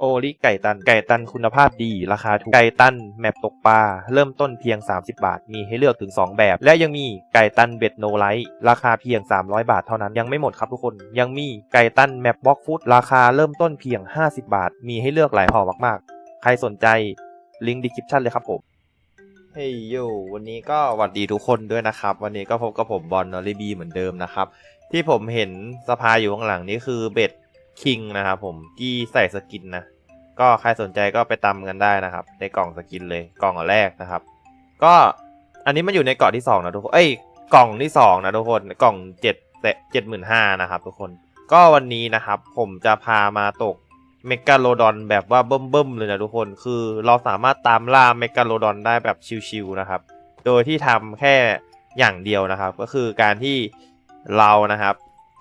โอริไก่ตัน ไก่ตันคุณภาพดี ราคาถูก ไก่ตันแมปตกปลา เริ่มต้นเพียง 30 บาท มีให้เลือกถึง 2 แบบ และยังมีไก่ตันเบ็ดโนไลท์ราคาเพียง 300 บาทเท่านั้น ยังไม่หมดครับทุกคน ยังมีไก่ตันแมปบล็อกฟุตราคาเริ่มต้นเพียง 50 บาท มีให้เลือกหลายห่อมากๆ ใครสนใจลิงก์ดีคริปชั่นเลยครับผมเฮ้ยโยวันนี้ก็หวัดดีทุกคนด้วยนะครับ วันนี้ก็พบกับผมบอลนอริบีเหมือนเดิมนะครับ ที่ผมเห็นสภาอยู่ข้างหลังนี้คือเบ็ด คิงนะครับผมที่ใส่สกินนะก็ใครสนใจก็ไปตำกันได้นะครับ ในกล่องสกินเลยกล่องแรกนะครับ ก็อันนี้มันอยู่ในเกาะที่สองนะทุกคนเอ้ยกล่องที่สองนะทุกคนกล่องเจ็ดเจ็ดหมื่นห้านะครับทุกคนก็วันนี้นะครับผมจะพามาตกเมกาโลดอนแบบว่าเบิ่มๆเลยนะทุกคน คือเราสามารถตามล่าเมกาโลดอนได้แบบชิวๆนะครับ โดยที่ทำแค่อย่างเดียวนะครับ ก็คือการที่เรานะครับ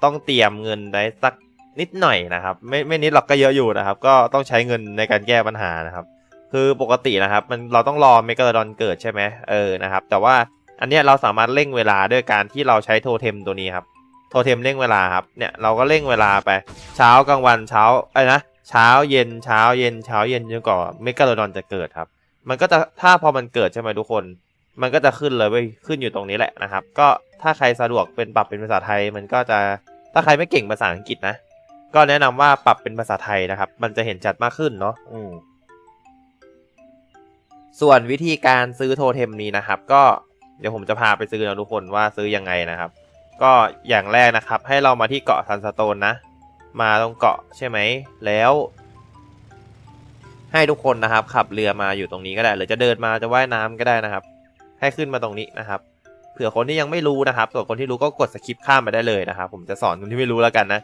ต้องเตรียมเงินได้สัก นิดหน่อยนะครับ ไม่ไม่นิดหรอกก็เยอะอยู่นะครับ ก็ต้องใช้เงินในการแก้ปัญหานะครับ คือปกตินะครับ มันเราต้องรอเมกาโลดอนเกิดใช่ไหมเออนะครับ แต่ว่าอันเนี้ยเราสามารถเร่งเวลาด้วยการที่เราใช้โทเทมตัวนี้ครับโทเทมเร่งเวลาครับเนี่ยเราก็เร่งเวลาไปเช้ากลางวันเช้าไอ้นะเช้าเย็นเช้าเย็นเช้าเย็นจนกว่าเมกาโลดอนจะเกิดครับ มันก็จะถ้าพอมันเกิดใช่ไหมทุกคน มันก็จะขึ้นเลยเว้ยขึ้นอยู่ตรงนี้แหละนะครับ ก็ถ้าใครสะดวกเป็นปรับเป็นภาษาไทย มันก็จะถ้าใครไม่เก่งภาษาอังกฤษนะ ก็แนะนำว่าปรับเป็นภาษาไทยนะครับ มันจะเห็นชัดมากขึ้นเนาะอืมส่วนวิธีการซื้อโทเทมนี้นะครับ ก็เดี๋ยวผมจะพาไปซื้อนะทุกคนว่าซื้อยังไงนะครับ ก็อย่างแรกนะครับ ให้เรามาที่เกาะซันสโตนนะ มาตรงเกาะใช่ไหมแล้ว ให้ทุกคนนะครับ ขับเรือมาอยู่ตรงนี้ก็ได้ หรือจะเดินมาจะว่ายน้ำก็ได้นะครับ ให้ขึ้นมาตรงนี้นะครับเผื่อคนที่ยังไม่รู้นะครับ ส่วนคนที่รู้ก็กดสคิปข้ามไปได้เลยนะครับ ผมจะสอนคนที่ไม่รู้แล้วกันนะ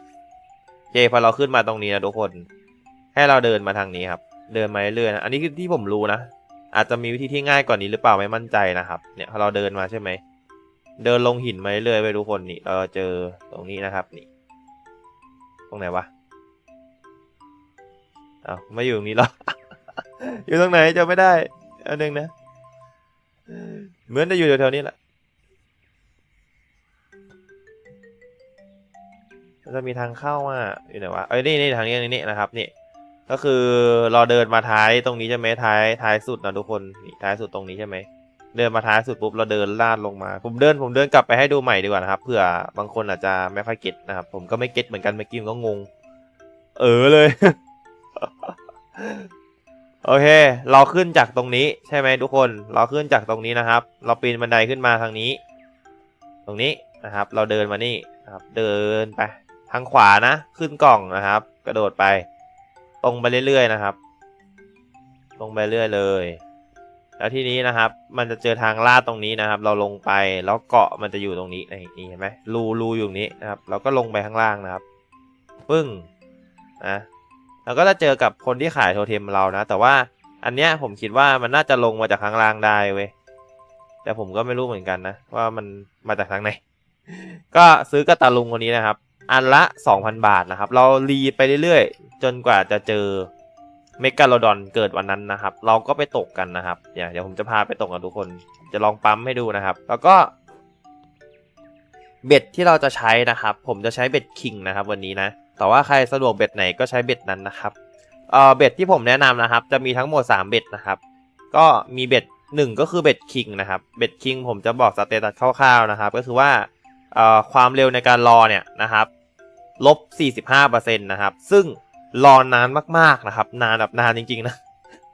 เคพอเราขึ้นมาตรงนี้นะทุกคน ให้เราเดินมาทางนี้ครับ เดินมาเรื่อยๆนะอันนี้คือที่ผมรู้นะ อาจจะมีวิธีที่ง่ายกว่านี้หรือเปล่าไม่มั่นใจนะครับ เนี่ยพอเราเดินมาใช่ไหม เดินลงหินมาเรื่อยๆไปทุกคนนี่ เราเจอตรงนี้นะครับนี่ ตรงไหนวะอ้าวไม่อยู่ตรงนี้หรอ อยู่ตรงไหนจะไม่ได้ อันหนึ่งนะ เหมือนจะอยู่แถวๆนี้แหละ จะมีทางเข้ามาอยู่ไหนวะเอ้ยนี่นี่ทางนี้นี่นะครับนี่ก็คือเราเดินมาท้ายตรงนี้ใช่ไหมท้ายท้ายสุดนะทุกคนนี่ท้ายสุดตรงนี้ใช่ไหมเดินมาท้ายสุดปุ๊บเราเดินลาดลงมา ผมเดินผมเดินกลับไปให้ดูใหม่ดีกว่านะครับเผื่อบางคนอาจจะไม่ค่อยเก็ตนะครับผมก็ไม่เก็ตเหมือนกันเมื่อกี้ผมก็งง เออเลย โอเค เราขึ้นจากตรงนี้ใช่ไหมทุกคน เราขึ้นจากตรงนี้นะครับ เราปีนบันไดขึ้นมาทางนี้ ตรงนี้นะครับ เราเดินมานี่นะครับ เดินไป ทางขวานะ ขึ้นกล่องนะครับ กระโดดไป ตรงไปเรื่อยๆนะครับ ตรงไปเรื่อยเลย แล้วทีนี้นะครับ มันจะเจอทางลาดตรงนี้นะครับ เราลงไปแล้วเกาะมันจะอยู่ตรงนี้นี่เห็นไหมรูรูอยู่นี้นะครับ เราก็ลงไปข้างล่างนะครับปึ้งนะเราก็จะเจอกับคนที่ขายโทเทมเรานะ แต่ว่าอันเนี้ยผมคิดว่ามันน่าจะลงมาจากข้างล่างได้เว้ยแต่ผมก็ไม่รู้เหมือนกันนะ ว่ามันมาจากทางไหน ก็ซื้อกระตาลุงคนนี้นะครับ อันละ 2,000 บาทนะครับ เรารีไปเรื่อยๆ จนกว่าจะเจอเมกาโลดอนเกิดวันนั้นนะครับ เราก็ไปตกกันนะครับเดี๋ยวผมจะพาไปตกกับทุกคน จะลองปั๊มให้ดูนะครับ แล้วก็ เบ็ดที่เราจะใช้นะครับ ผมจะใช้เบ็ดคิงนะครับ วันนี้นะ แต่ว่าใครสะดวกเบ็ดไหนก็ใช้เบ็ดนั้นนะครับ เอ่อ เบ็ดที่ผมแนะนำนะครับ จะมีทั้งหมด 3 เบ็ดนะครับ ก็มีเบ็ดหนึ่งก็คือเบ็ดคิงนะครับ เบ็ดคิงผมจะบอกสเตตัสคร่าวๆนะครับ ก็คือว่า ความเร็วในการรอเนี่ยนะครับลบ 45%นะครับ ซึ่งรอนานมากๆนะครับ นานแบบนานจริงๆนะ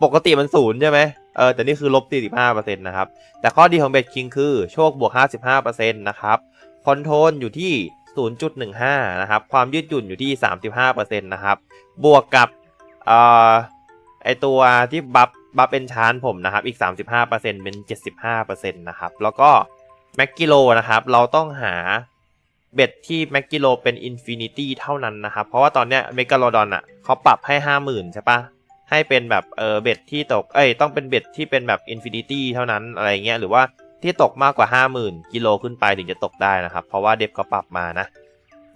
ปกติมันศูนย์ใช่ไหมเออแต่นี่คือลบ 45%นะครับ แต่ข้อดีของเบ็ดคิงคือโชคบวก 55%นะครับ คอนโทรลอยู่ที่ 0.15 นะครับ ความยืดหยุ่นอยู่ที่ 35%นะครับ บวกกับเอ่อไอตัวที่บัฟบัฟเป็นชานผมนะครับ อีก 35%เป็น 75%นะครับ แล้วก็ แม็กกิโลนะครับ เราต้องหาเบ็ดที่แม็กกิโลเป็นอินฟินิตี้เท่านั้นนะครับ เพราะว่าตอนเนี้ยเมกาโลดอนอะเขาปรับให้50,000ใช่ปะให้เป็นแบบเออเบ็ดที่ตกเอ้ยต้องเป็นเบ็ดที่เป็นแบบอินฟินิตี้เท่านั้นอะไรเงี้ยหรือว่าที่ตกมากกว่า 50,000กิโลขึ้นไปถึงจะตกได้นะครับ เพราะว่าเดฟเขาปรับมานะ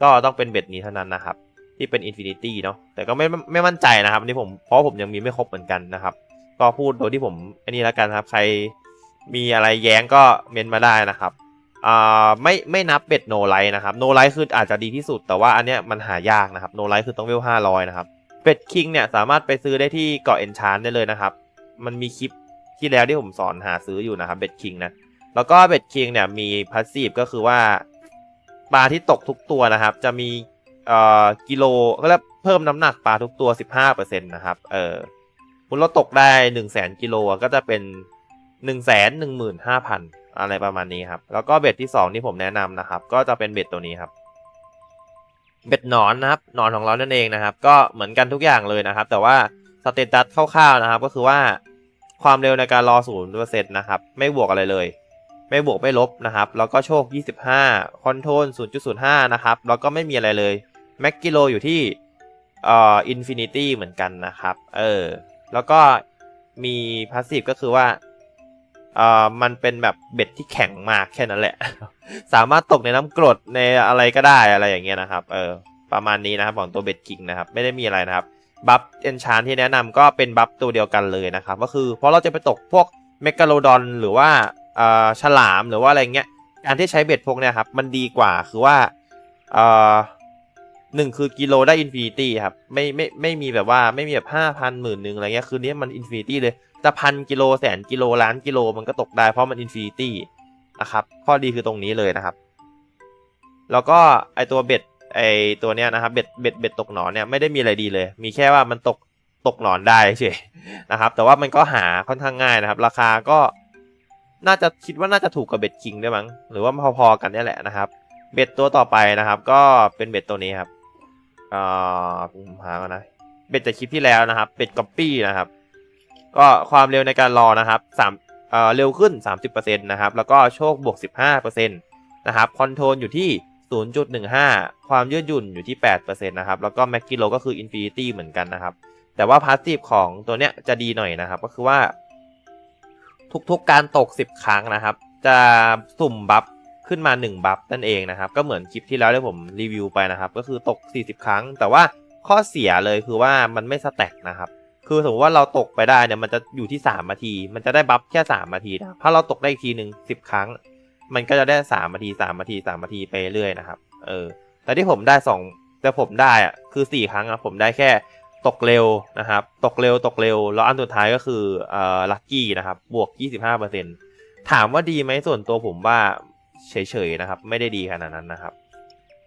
ก็ต้องเป็นเบ็ดนี้เท่านั้นนะครับ ที่เป็นอินฟินิตี้เนาะแต่ก็ไม่ไม่มั่นใจนะครับนนี้ผมเพราะผมยังมีไม่ครบเหมือนกันนะครับ ก็พูดโดยที่ผมอันนี้แล้วกันครับ ใคร มีอะไรแย้งก็เมนมาได้นะครับอ่าไม่ไม่นับเบ็ดโนไลท์นะครับโนไลท์คืออาจจะดีที่สุด แต่ว่าอันเนี้ยมันหายากนะครับโนไลท์คือต้องเวลห้าร้อยนะครับเป็ดคิงเนี่ยสามารถไปซื้อได้ที่เกาะเอนชานได้เลยนะครับ มันมีคลิปที่แล้วที่ผมสอนหาซื้ออยู่นะครับเบ็ดคิงนะแล้วก็เบ็ดคิงเนี่ยมีพาสซีฟก็คือว่าปลาที่ตกทุกตัวนะครับ จะมีเอ่อกิโลก็เรียกเพิ่มน้ำหนักปลาทุกตัว 15%นะครับเออคุณเราตกได้ 1 0 0 0 0แสนกิโลก็จะเป็น 1 1 5 0 0 0อะไรประมาณนี้ครับ แล้วก็เบ็ดที่ 2 ที่ผมแนะนำนะครับ ก็จะเป็นเบ็ดตัวนี้ครับ เบ็ดหนอนนะครับหนอนของเรานั่นเองนะครับ ก็เหมือนกันทุกอย่างเลยนะครับ แต่ว่าสเตตัสคร่าวๆนะครับ ก็คือว่าความเร็วในการรอศูนย์เปอร์เซ็นต์นะครับ ไม่บวกอะไรเลย ไม่บวกไม่ลบนะครับ แล้วก็โชค 25 คอนโทรล 0.05 นะครับ แล้วก็ไม่มีอะไรเลย แม็กกิโลอยู่ที่เอ่ออินฟินิตี้เหมือนกันนะครับ เออ แล้วก็มีพาสซีฟก็คือว่า อ่อมันเป็นแบบเบ็ดที่แข็งมากแค่นั้นแหละ สามารถตกในน้ำกรดในอะไรก็ได้อะไรอย่างเงี้ยนะครับ เออ ประมาณนี้นะครับของตัวเบ็ดคิงนะครับ ไม่ได้มีอะไรนะครับ บัฟเอนชานที่แนะนำก็เป็นบัฟตัวเดียวกันเลยนะครับ ก็คือเพราะเราจะไปตกพวกเมกาโลดอนหรือว่าอ่อฉลามหรือว่าอะไรเงี้ย การที่ใช้เบ็ดพวกเนี้ยครับ มันดีกว่าคือว่าอ่อหนึ่งคือกิโลได้อินฟินิตี้ครับ ไม่ไม่ไม่มีแบบว่าไม่มีแบบห้าพันหมื่นหนึ่งอะไรเงี้ย คือเนี้ยมันอินฟินิตี้เลย จะพันกิโลแสนกิโลล้านกิโลมันก็ตกได้เพราะมันอินฟินิตี้นะครับข้อดีคือตรงนี้เลยนะครับ แล้วก็ไอตัวเบ็ดไอตัวเนี้ยนะครับเบ็ดเบ็ดเบ็ดตกหนอนเนี่ยไม่ได้มีอะไรดีเลย มีแค่ว่ามันตกตกหนอนได้เฉยนะครับ แต่ว่ามันก็หาค่อนข้างง่ายนะครับ ราคาก็น่าจะคิดว่าน่าจะถูกกับเบ็ดคิงด้วยมั้งหรือว่าพอๆกันนี่แหละนะครับ เบ็ดตัวต่อไปนะครับ ก็เป็นเบ็ดตัวนี้ครับเอ่อผมหาก่อนนะเบ็ดจากคลิปที่แล้วนะครับ เบ็ดก๊อปปี้นะครับ ก็ความเร็วในการรอนะครับสามเอ่อเร็วขึ้น 30%นะครับ แล้วก็โชคบวก 15%นะครับ คอนโทรลอยู่ที่ 0.15 ความยืดหยุ่นอยู่ที่ 8%นะครับ แล้วก็แม็กกิโลก็คืออินฟินิตี้เหมือนกันนะครับ แต่ว่าพาสซีฟของตัวเนี้ยจะดีหน่อยนะครับ ก็คือว่า ทุกๆการตก 10 ครั้งนะครับ จะสุ่มบัฟขึ้นมา 1 บัฟนั่นเองนะครับ ก็เหมือนคลิปที่แล้วที่ผมรีวิวไปนะครับ ก็คือตก 40 ครั้ง แต่ว่าข้อเสียเลยคือว่ามันไม่สแต็กนะครับ คือสมมติว่าเราตกไปได้เนี่ยมันจะอยู่ที่3นาที มันจะได้บัฟแค่3นาทีนะครับถ้าเราตกได้อีกทีหนึ่ง10ครั้ง มันก็จะได้3นาที3นาที3นาทีไปเรื่อยนะครับ เออ แต่ที่ผมได้2แต่ผมได้อะคือ4ครั้งอะผมได้แค่ตกเร็วนะครับ ตกเร็วตกเร็ว แล้วอันสุดท้ายก็คือเอ่อลัคกี้นะครับ บวก 25%ถามว่าดีไหมส่วนตัวผมว่าเฉยๆนะครับ ไม่ได้ดีขนาดนั้นนะครับ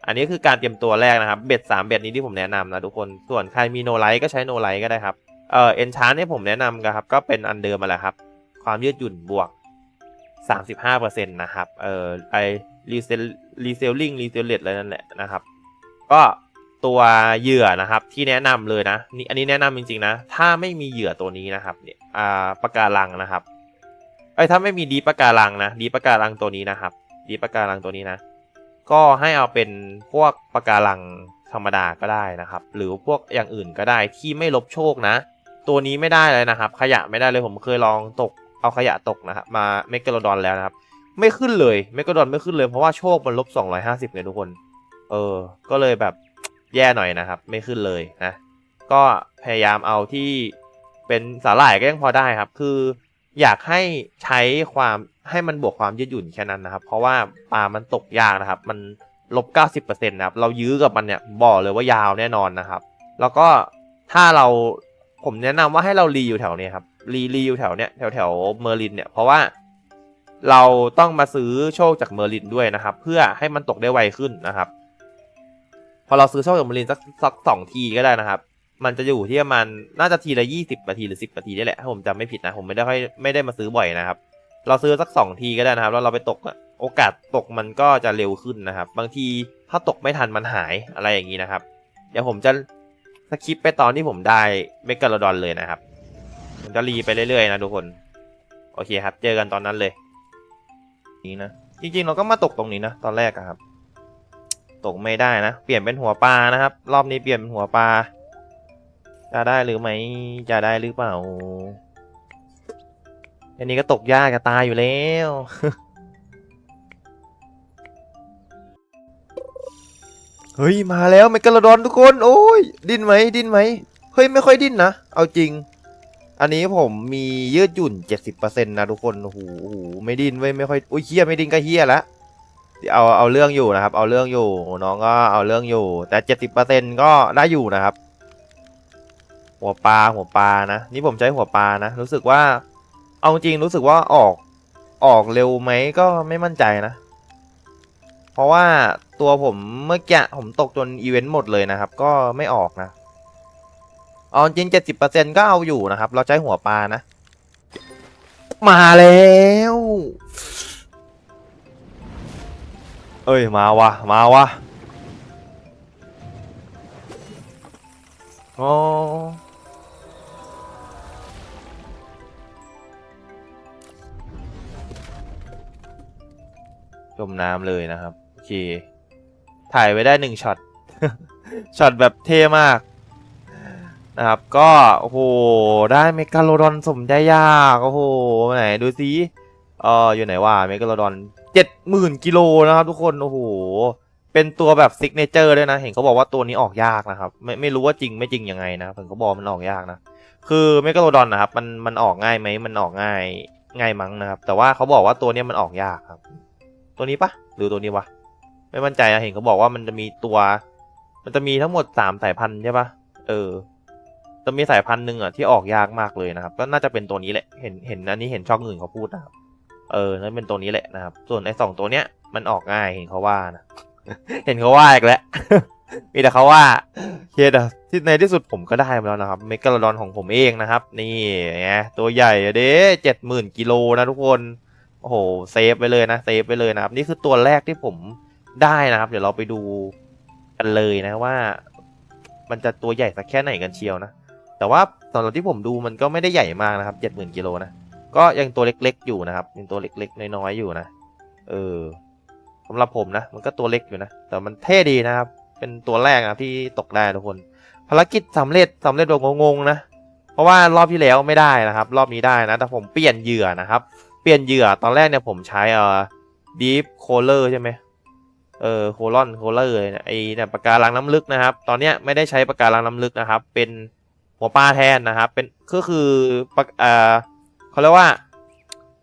อันนี้คือการเตรียมตัวแรกนะครับ เบ็ดสามเบ็ดนี้ที่ผมแนะนำนะทุกคน ส่วนใครมีโนไลท์ก็ใช้โนไลท์ก็ได้ครับ เอ่อเอนชานที่ผมแนะนำกันครับ ก็เป็นอันเดิมมาแหละครับ ความยืดหยุ่นบวก 35%นะครับเอ่อไอรีเซลรีเซลลิงรีเซลเลตอะไรนั่นแหละนะครับ ก็ตัวเหยื่อนะครับที่แนะนำเลยนะนี่อันนี้แนะนำจริงๆนะ ถ้าไม่มีเหยื่อตัวนี้นะครับเนี่ยอ่าปะการังนะครับไอ้ถ้าไม่มีดีปะการังนะดีปะการังตัวนี้นะครับ ดีปะการังตัวนี้นะ ก็ให้เอาเป็นพวกปะการังธรรมดาก็ได้นะครับ หรือพวกอย่างอื่นก็ได้ที่ไม่ลบโชคนะ ตัวนี้ไม่ได้เลยนะครับ ขยะไม่ได้เลยผมเคยลองตกเอาขยะตกนะครับมาเมก a โลดอนแล้วนะครับ ไม่ขึ้นเลยเมก a โลดอนไม่ขึ้นเลยเพราะว่าโชคมันลบ250ไงทุกคน เออ ก็เลยแบบแย่หน่อยนะครับ ไม่ขึ้นเลยนะ ก็พยายามเอาที่เป็นสาหร่ายก็ยังพอได้ครับ คืออยากให้ใช้ความให้มันบวกความยืดหยุ่นแค่นั้นนะครับ เพราะว่าปลามันตกยากนะครับ มันลบ 90%นะครับ เรายื้อกับมันเนี่ยบอกเลยว่ายาวแน่นอนนะครับ แล้วก็ถ้าเรา ผมแนะนำว่าให้เรารีอยู่แถวเนี้ยครับรีรีอยู่แถวเนี้ยแถวแถวเมอร์ลินเนี่ยเพราะว่าเราต้องมาซื้อโชคจากเมอร์ลินด้วยนะครับ เพื่อให้มันตกได้ไวขึ้นนะครับ พอเราซื้อโชคจากเมอร์ลินสักสักสองทีก็ได้นะครับ มันจะอยู่ที่ประมาณน่าจะทีละยี่สิบนาทีหรือสิบนาทีนี่แหละถ้าผมจำไม่ผิดนะผมไม่ได้ค่อยไม่ได้มาซื้อบ่อยนะครับ เราซื้อสักสองทีก็ได้นะครับ แล้วเราไปตกโอกาสตกมันก็จะเร็วขึ้นนะครับ บางทีถ้าตกไม่ทันมันหายอะไรอย่างนี้นะครับ เดี๋ยวผมจะ สคิปไปตอนที่ผมได้เมกาโลดอนเลยนะครับผมจะรีไปเรื่อยๆนะทุกคน โอเคครับ เจอกันตอนนั้นเลย นี่นะ จริงๆ เราก็มาตกตรงนี้นะ ตอนแรกครับ ตกไม่ได้นะ เปลี่ยนเป็นหัวปลานะครับ รอบนี้เปลี่ยนเป็นหัวปลา จะได้หรือไม่ จะได้หรือเปล่า อันนี้ก็ตกยากจะตายอยู่แล้ว เฮ้ยมาแล้วเมกาโลดอนทุกคนโอ้ยดิ้นไหมดิ้นไหมเฮ้ยไม่ค่อยดิ้นนะเอาจริง อันนี้ผมมียืดหยุ่น 70%นะทุกคนโอ้โหโอ้โหไม่ดิ้นเว้ยไม่ค่อยอุ้ยเฮียไม่ดิ้นก็เฮียละเอาเอาเรื่องอยู่นะครับ เอาเรื่องอยู่น้องก็เอาเรื่องอยู่ แต่ 70%ก็ได้อยู่นะครับ หัวปลาหัวปลานะนี่ผมใช้หัวปลานะรู้สึกว่า เอาจริงรู้สึกว่าออกออกเร็วไหมก็ไม่มั่นใจนะ เพราะว่าตัวผมเมื่อกี้ผมตกจนอีเวนต์หมดเลยนะครับ ก็ไม่ออกนะเอาจริงเจ็ดสิบเปอร์เซ็นก็เอาอยู่นะครับ เราใช้หัวปลานะ มาแล้ว เอ้ย มาวะมาวะโอ๋อจมน้ำเลยนะครับ เค ถ่ายไว้ได้หนึ่งช็อต ช็อตแบบเท่มาก นะครับ ก็ โอ้โห ได้เมกาโลดอนสมใจยาก โอ้โห ไหน ดูซิเอออยู่ไหนวะเมกาโลดอนเจ็ดหมื่นกิโลนะครับทุกคน โอ้โห เป็นตัวแบบซิกเนเจอร์ด้วยนะ เห็นเขาบอกว่าตัวนี้ออกยากนะครับ ไม่ไม่รู้ว่าจริงไม่จริงยังไงนะผมเขาบอกมันออกยากนะ คือเมกาโลดอนนะครับ มันมันออกง่ายไหม มันออกง่ายง่ายมั้งนะครับ แต่ว่าเขาบอกว่าตัวนี้มันออกยากครับ ตัวนี้ปะหรือตัวนี้วะ ไม่มั่นใจนะเห็นเขาบอกว่ามันจะมีตัว มันจะมีทั้งหมดสามสายพันธุ์ใช่ปะเออ จะมีสายพันธุ์หนึ่งอะที่ออกยากมากเลยนะครับ ก็น่าจะเป็นตัวนี้แหละ เห็นเห็นอันนี้เห็นช่องอื่นเขาพูดนะครับ เออนั่นเป็นตัวนี้แหละนะครับ ส่วนไอ้สองตัวเนี้ยมันออกง่ายเห็นเขาว่านะ เห็นเขาว่าอีกแล้ว มีแต่เขาว่าเคแต่ที่ในที่สุดผมก็ได้มาแล้วนะครับ เมกาโลดอนของผมเองนะครับ นี่ไงตัวใหญ่เด้เจ็ดหมื่นกิโลนะทุกคน โอ้โห เซฟไปเลยนะ เซฟไปเลยนะครับ นี่คือตัวแรกที่ผม ได้นะครับ เดี๋ยวเราไปดูกันเลยนะว่า มันจะตัวใหญ่สักแค่ไหนกันเชียวนะแต่ว่าสำหรับที่ผมดูมันก็ไม่ได้ใหญ่มากนะครับเจ็ดหมื่นกิโลนะก็ยังตัวเล็กๆอยู่นะครับยังตัวเล็กๆน้อยๆอยู่นะเออสำหรับผมนะ มันก็ตัวเล็กอยู่นะ แต่มันเท่ดีนะครับ เป็นตัวแรกนะที่ตกได้ทุกคน ภารกิจสำเร็จสำเร็จแบบงงๆนะ เพราะว่ารอบที่แล้วไม่ได้นะครับ รอบนี้ได้นะ แต่ผมเปลี่ยนเหยื่อนะครับ เปลี่ยนเหยื่อตอนแรกเนี่ยผมใช้เอ่อ deep color ใช่ไหม เออโคลอนโคลเลอร์เนี่ยไอเนี่ยปากการังน้ำลึกนะครับ ตอนเนี้ยไม่ได้ใช้ปากการังน้ำลึกนะครับ เป็นหัวปลาแทนนะครับ เป็นก็คือปากเอ่อเขาเรียกว่า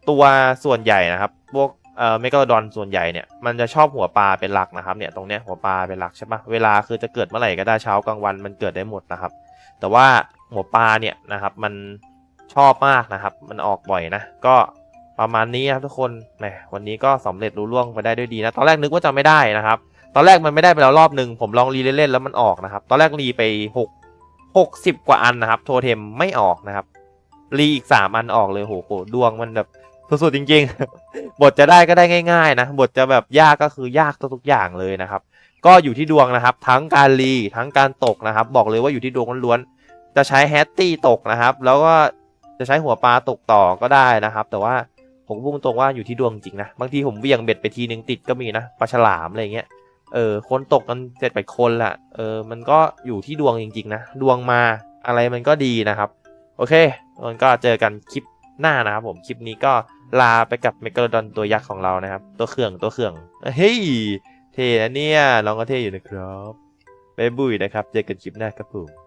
ตัวส่วนใหญ่นะครับพวกเอ่อเมกาโดอนส่วนใหญ่เนี่ยมันจะชอบหัวปลาเป็นหลักนะครับเนี่ยตรงเนี้ยหัวปลาเป็นหลักใช่ปะเวลาคือจะเกิดเมื่อไหร่ก็ได้เช้ากลางวันมันเกิดได้หมดนะครับ แต่ว่าหัวปลาเนี่ยนะครับมันชอบมากนะครับ มันออกบ่อยนะก็ ประมาณนี้ครับทุกคนแหมวันนี้ก็สำเร็จรู้ล่วงไปได้ด้วยดีนะ ตอนแรกนึกว่าจะไม่ได้นะครับ ตอนแรกมันไม่ได้ไปแล้วรอบหนึ่งผมลองรีเล่นๆแล้วมันออกนะครับ ตอนแรกรีไปหกหกสิบกว่าอันนะครับ โทเทมไม่ออกนะครับ รีอีกสามอันออกเลยโหโหดวงมันแบบสุดๆจริง ๆ บทจะได้ก็ได้ง่าย ๆ นะ บทจะแบบยากก็คือยากทุกอย่างเลยนะครับ ก็อยู่ที่ดวงนะครับ ทั้งการรีทั้งการตกนะครับ บอกเลยว่าอยู่ที่ดวงล้วนๆจะใช้แฮตตี้ตกนะครับ แล้วก็จะใช้หัวปลาตกต่อก็ได้นะครับ แต่ว่า ผมพูดตรงว่าอยู่ที่ดวงจริงนะ บางทีผมเวียงเบ็ดไปทีนึงติดก็มีนะปลาฉลามอะไรเงี้ยเออคนตกกันเจ็ดแปดคนละเออมันก็อยู่ที่ดวงจริง ๆ นะ ดวงมาอะไรมันก็ดีนะครับ โอเคมันก็เจอกันคลิปหน้านะครับผมคลิปนี้ก็ลาไปกับเมกาโลดอนตัวยักษ์ของเรานะครับ ตัวเครื่องตัวเครื่องเฮ้ยเท่นะเนี่ยน้องก็เท่อยู่นะครับบ๊ายบุยนะครับ เจอกันคลิปหน้าครับผม